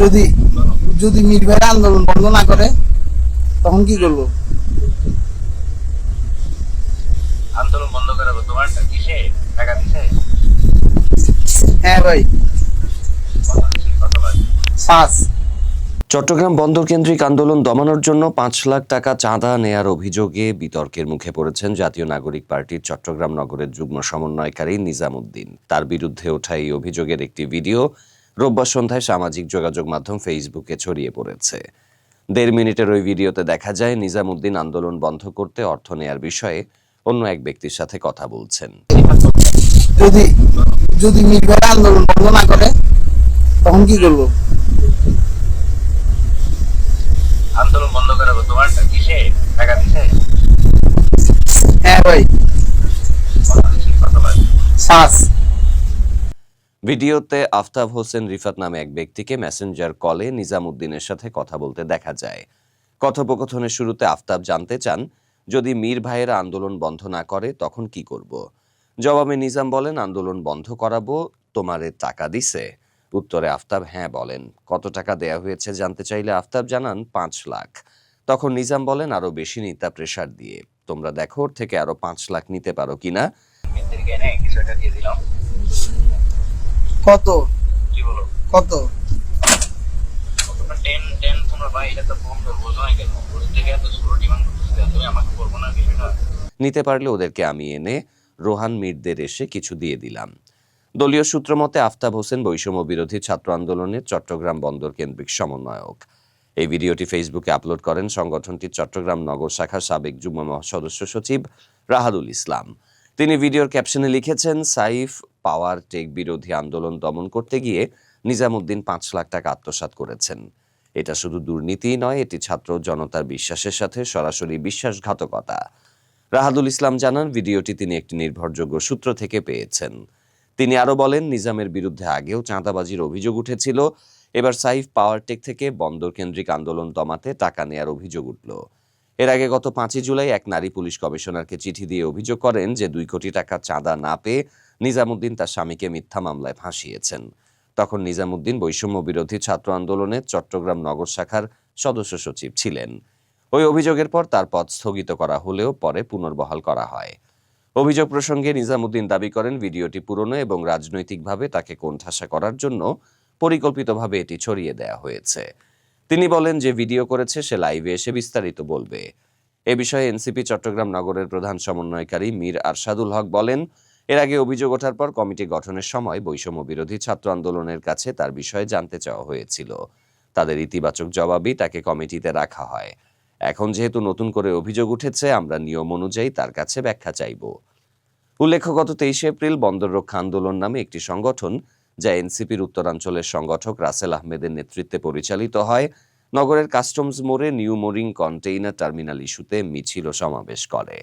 যদি যদি মির ভাইয়ের আন্দোলন বন্ধ না করে তখন কি করব? আন্দোলন বন্ধ করাবো তোমার কিসে? টাকা দিছে হ্যাঁ ভাই। পাঁচ চট্টগ্রাম বন্দর কেন্দ্রিক আন্দোলন দমানোর জন্য পাঁচ লাখ টাকা চাঁদা নেয়ার অভিযোগে বিতর্কের মুখে পড়েছেন জাতীয় নাগরিক পার্টির চট্টগ্রাম নগরের যুগ্ম সমন্বয়কারী নিজামুদ্দিন। তার বিরুদ্ধে ওঠা এই অভিযোগের একটি ভিডিও রোববার সন্ধ্যায় সামাজিক যোগাযোগ মাধ্যম ফেসবুকে ছড়িয়ে পড়েছে। দেড় মিনিটের ওই ভিডিওতে দেখা যায় নিজামুদ্দিন আন্দোলন বন্ধ করতে অর্থ নেয়ার বিষয়ে অন্য এক ব্যক্তির সাথে কথা বলছেন। যদি যদি আন্দোলন বন্ধ না করে তখন কি করব? আন্দোলন বন্ধ করাবো তোমার কিসে? টাকা দিছে হ্যাঁ ভাই। ভিডিওতে আফতাব হোসেন রিফাত নামে এক ব্যক্তিকে মেসেঞ্জার কলে নিজামুদ্দিনের সাথে কথা বলতে দেখা যায়। কথোপকথনের শুরুতে আফতাব জানতে চান, যদি মীর ভাইয়েরা আন্দোলন বন্ধ না করে, তখন কি করব? জবাবে নিজাম বলেন, আন্দোলন বন্ধ করাবো, তোমারে টাকা দিছে। উত্তরে আফতাব হ্যাঁ বলেন, কত টাকা দেয়া হয়েছে জানতে চাইলে? আফতাব জানান, পাঁচ লাখ। তখন নিজাম বলেন, আরও বেশি নিতা প্রেসার দিয়ে। তোমরা দেখো, ওর থেকে আরও পাঁচ লাখ নিতে পারো কিনা? কত? কি বলো? কত? টেন টেন তোমরা ভাই এটা তো কম বোঝো না কেন? থেকে এত ছোট ডিমান্ড করতেছে তুমি আমাকে বলব না বিষয়টা নিতে পারলে ওদেরকে আমি এনে রোহান মিরদের এসে কিছু দিয়ে দিলাম। দলীয় সূত্র মতে আফতাব হোসেন বৈষম্য বিরোধী ছাত্র আন্দোলনের চট্টগ্রাম বন্দর কেন্দ্রিক সমন্বয়ক। এই ভিডিওটি ফেসবুকে আপলোড করেন সংগঠনটির চট্টগ্রাম নগর শাখার সাবেক যুগ্ম সদস্য সচিব রাহাদুল ইসলাম। তিনি ভিডিওর ক্যাপশনে লিখেছেন সাইফ পাওয়ার টেক বিরোধী আন্দোলন দমন করতে গিয়ে নিজামুদ্দিন পাঁচ লাখ টাকা আত্মসাৎ করেছেন। এটা শুধু দুর্নীতিই নয়, এটি ছাত্র জনতার বিশ্বাসের সাথে সরাসরি বিশ্বাসঘাতকতা। রাহাদুল ইসলাম জানান, ভিডিওটি তিনি একটি নির্ভরযোগ্য সূত্র থেকে পেয়েছেন। তিনি আরও বলেন, নিজামের বিরুদ্ধে আগেও চাঁদাবাজির অভিযোগ উঠেছিল। এবার সাইফ পাওয়ার টেক থেকে বন্দর কেন্দ্রিক আন্দোলন দমাতে টাকা নেয়ার অভিযোগ উঠল। এর আগে গত পাঁচই জুলাই এক নারী পুলিশ কমিশনারকে চিঠি দিয়ে অভিযোগ করেন যে দুই কোটি টাকা চাঁদা না পেয়ে নিজামুদ্দিন তার স্বামীকে মিথ্যা মামলায় ফাঁসিয়েছেন। তখন নিজামুদ্দিন বৈষম্য বিরোধী ছাত্র আন্দোলনের চট্টগ্রাম নগর শাখার সদস্য সচিব ছিলেন। ওই অভিযোগের পর তার পদ স্থগিত করা হলেও পরে পুনর্বহাল করা হয়। অভিযোগ প্রসঙ্গে নিজামুদ্দিন দাবি করেন, ভিডিওটি পুরনো এবং রাজনৈতিকভাবে তাকে কোণঠাসা করার জন্য পরিকল্পিতভাবে এটি ছড়িয়ে দেয়া হয়েছে। তিনি বলেন যে ভিডিও করেছে, সে লাইভে এসে বিস্তারিত বলবে। এ বিষয়ে এনসিপি চট্টগ্রাম নগরের প্রধান সমন্বয়কারী মীর আরশাদুল হক বলেন এর আগে অভিযোগ ওঠার পর কমিটি গঠনের সময় বৈষম্য বিরোধী ছাত্র আন্দোলনের কাছে তার বিষয়ে জানতে চাওয়া হয়েছিল। তাদের ইতিবাচক জবাবই তাকে কমিটিতে রাখা হয়। এখন যেহেতু নতুন করে অভিযোগ উঠেছে, আমরা নিয়ম অনুযায়ী তার কাছে ব্যাখ্যা চাইব। উল্লেখ্য, গত তেইশে এপ্রিল বন্দর রক্ষা আন্দোলন নামে একটি সংগঠন, যা এনসিপির উত্তরাঞ্চলের সংগঠক রাসেল আহমেদের নেতৃত্বে পরিচালিত হয়, নগরের কাস্টমস মোড়ে নিউ মোরিং কন্টেইনার টার্মিনাল ইস্যুতে মিছিল সমাবেশ করে।